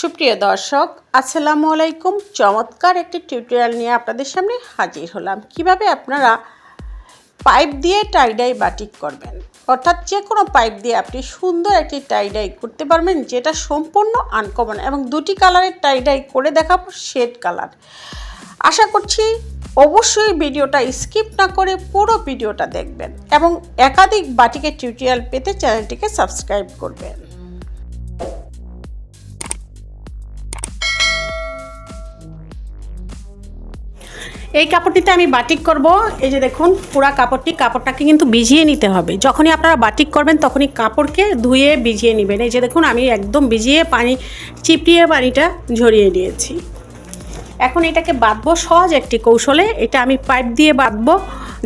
সুপ্রিয় দর্শক, আসসালামু আলাইকুম। চমৎকার একটি টিউটোরিয়াল নিয়ে আপনাদের সামনে হাজির হলাম। কীভাবে আপনারা পাইপ দিয়ে টাইডাই বাটিক করবেন? অর্থাৎ যে কোনো পাইপ দিয়ে আপনি সুন্দর একটি টাইডাই করতে পারবেন, যেটা সম্পূর্ণ আনকমন এবং দুটি কালারের টাইডাই করে দেখাবো শেড কালার আশা করছি অবশ্যই ভিডিওটা স্কিপ না করে পুরো ভিডিওটা দেখবেন এবং একাধিক বাটিকের টিউটোরিয়াল পেতে চ্যানেলটিকে সাবস্ক্রাইব করবেন। এই কাপড়টিতে আমি বাটিক করব। এই যে দেখুন, পুরা কাপড়টি, কাপড়টাকে কিন্তু ভিজিয়ে নিতে হবে। যখনই আপনারা বাটিক করবেন, তখনই কাপড়কে ধুয়ে ভিজিয়ে নেবেন। এই যে দেখুন, আমি একদম ভিজিয়ে পানি চিপিয়ে পানিটা ঝরিয়ে নিয়েছি। এখন এটাকে বাঁধবো সহজ একটি কৌশলে। এটা আমি পাইপ দিয়ে বাঁধবো,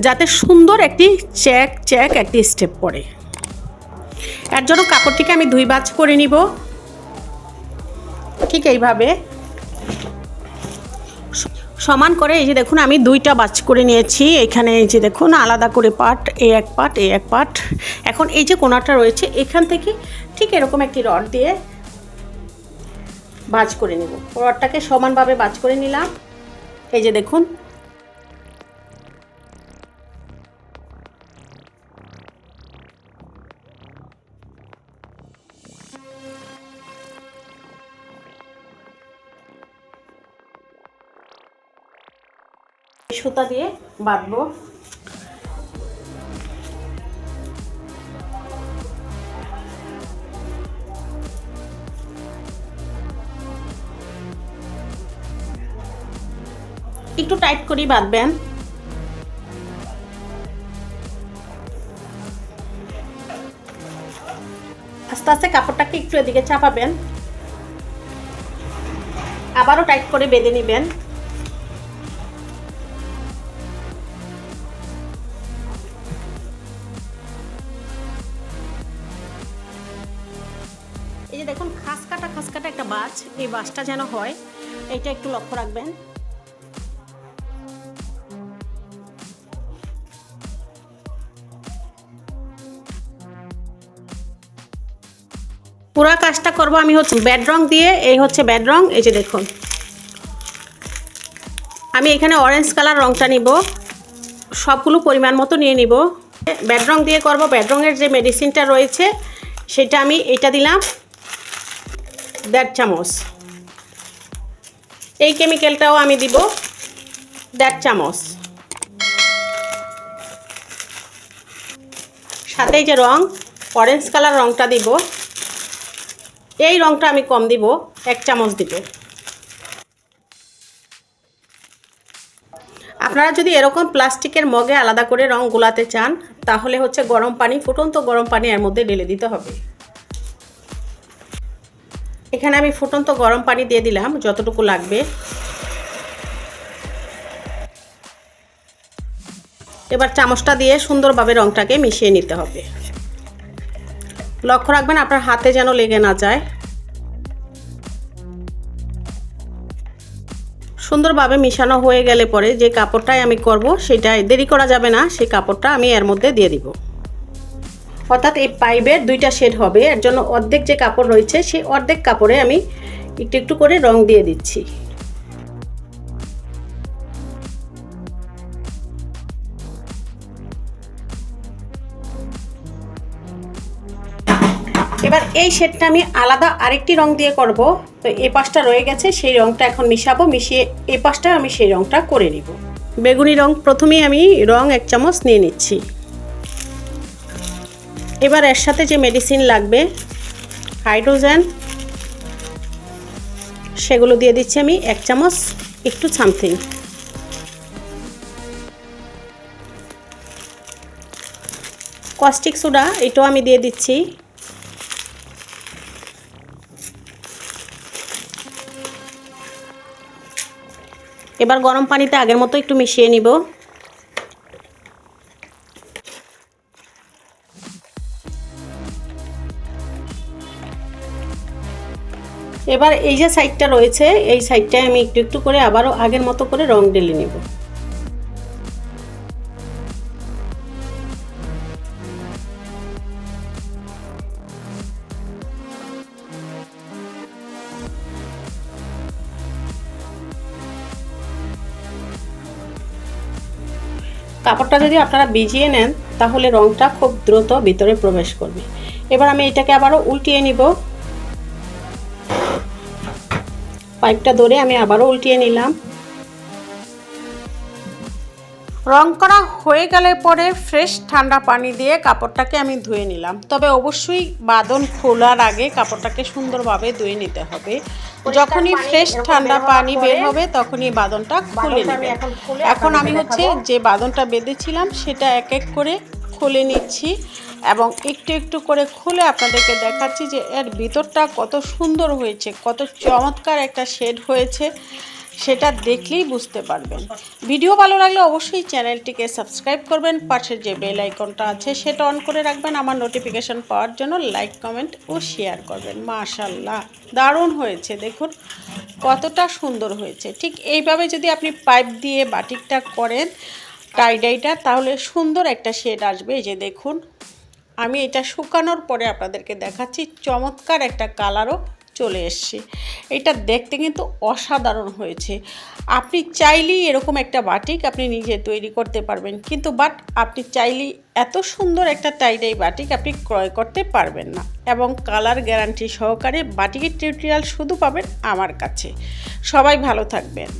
যাতে সুন্দর একটি চেক চেক একটি স্টেপ পড়ে। এর জন্য কাপড়টিকে আমি দুই বাজ করে নিব। ঠিক এইভাবে। সমান করে, এই যে দেখুন আমি দুইটা বাজ করে নিয়েছি। এখানে এই যে দেখুন, আলাদা করে পাট এই এক পাট এই এক পাট। এখন এই যে কোনাটা রয়েছে, এখান থেকে ঠিক এরকম একটি রড দিয়ে বাজ করে নেব। রডটাকে সমানভাবে বাজ করে নিলাম। এই যে দেখুন সুতা দিয়ে বাঁধবো। একটু টাইট করেই বাঁধবেন। আস্তে আস্তে কাপড়টাকে একটু এদিকে চাপাবেন। আবারও টাইট করে বেঁধে নেবেন। এই বাসটা যেন হয়, এটা একটু লক্ষ্য রাখবেন। পুরা কাজটা করব আমি হচ্ছে ব্যাড রং দিয়ে, এই হচ্ছে ব্যাড রং এই যে দেখুন। আমি এখানে অরেঞ্জ কালার রংটা নিব, সবগুলো পরিমাণ মতো নিয়ে নিব। ব্যাড রং দিয়ে করব ব্যাড রঙের যে মেডিসিনটা রয়েছে, সেটা আমি এটা দিলাম। দেড় চামচ। এই কেমিক্যালটাও আমি দিব দেড় চামচ। সাথে যে রং অরেঞ্জ কালার রংটা দিব। এই রংটা আমি কম দিব, এক চামচ দিব। আপনারা যদি এরকম প্লাস্টিকের মগে আলাদা করে রং গুলাতে চান, তাহলে হচ্ছে গরম পানি, ফুটন্ত গরম পানি এর মধ্যে ঢেলে দিতে হবে। এখানে আমি ফুটন্ত গরম পানি দিয়ে দিলাম, যতটুকু লাগবে। এবার চামচটা দিয়ে সুন্দরভাবে রংটাকে মিশিয়ে নিতে হবে। লক্ষ্য রাখবেন আপনার হাতে যেন লেগে না যায়। সুন্দরভাবে মিশানো হয়ে গেলে পরে যে কাপড়টাই আমি করব, সেটাই দেরি করা যাবে না, সেই কাপড়টা আমি এর মধ্যে দিয়ে দিব। অর্থাৎ এই পাইপের দুইটা শেড হবে। এর জন্য অর্ধেক যে কাপড় রয়েছে, সেই অর্ধেক কাপড়ে আমি একটু একটু করে রং দিয়ে দিচ্ছি। এবার এই শেডটা আমি আলাদা আরেকটি রং দিয়ে করব। তো এই পাশটা রয়ে গেছে, সেই রংটা এখন মিশাবো, মিশিয়ে এই পাশটা আমি সেই রংটা করে নিব। বেগুনি রং প্রথমেই আমি রং এক চামচ নিয়ে নিচ্ছি। এবার এর সাথে যে মেডিসিন লাগবে হাইড্রোজেন সেগুলো দিয়ে দিচ্ছি আমি এক চামচ একটু সামথিং কস্টিক সোডা এটাও আমি দিয়ে দিচ্ছি। এবার গরম পানিতে আগের মতো একটু মিশিয়ে নিব। এবার এই যে সাইডটা রয়েছে, এই সাইডটায় আমি একটু একটু করে আবারও আগের মতো করে রং ঢেলে নেব। কাপড়টা যদি আপনারা ভিজিয়ে নেন, তাহলে রংটা খুব দ্রুত ভিতরে প্রবেশ করবে। এবার আমি এটাকে আবারও উল্টিয়ে নিব। পাইপটা ধরে আমি আবারও উল্টিয়ে নিলাম। রং করা হয়ে গেলে পরে ফ্রেশ ঠান্ডা পানি দিয়ে কাপড়টাকে আমি ধুয়ে নিলাম। তবে অবশ্যই বাদন খোলার আগে কাপড়টাকে সুন্দরভাবে ধুয়ে নিতে হবে। যখনই ফ্রেশ ঠান্ডা পানি বের হবে তখনই বাদনটা খুলে নেবে এখন আমি হচ্ছে যে বাদনটা বেঁধেছিলাম সেটা এক এক করে খুলে নিচ্ছি এবং একটু একটু করে খুলে আপনাদেরকে দেখাচ্ছি যে এর ভিতরটা কত সুন্দর হয়েছে, কত চমৎকার একটা শেড হয়েছে, সেটা দেখলেই বুঝতে পারবেন। ভিডিও ভালো লাগলে অবশ্যই চ্যানেলটিকে সাবস্ক্রাইব করবেন পাশের যে বেল আইকনটা আছে সেটা অন করে রাখবেন, আমার নোটিফিকেশন পাওয়ার জন্য লাইক কমেন্ট ও শেয়ার করবেন। মাশাল্লাহ দারুণ হয়েছে, দেখুন কতটা সুন্দর হয়েছে। ঠিক এইভাবে যদি আপনি পাইপ দিয়ে বাটিকটা করেন টাইডাইটা তাহলে সুন্দর একটা শেড আসবে, এই যে দেখুন। আমি এটা শুকানোর পরে আপনাদেরকে দেখাচ্ছি, চমৎকার একটা কালারও চলে এসছে। এটা দেখতে কিন্তু অসাধারণ হয়েছে। আপনি চাইলেই এরকম একটা বাটিক আপনি নিজে তৈরি করতে পারবেন, কিন্তু বাট আপনি চাইলেই এত সুন্দর একটা টাইডাই বাটিক আপনি ক্রয় করতে পারবেন না। এবং কালার গ্যারান্টি সহকারে বাটিকের টিউটোরিয়াল শুধু পাবেন আমার কাছে। সবাই ভালো থাকবেন।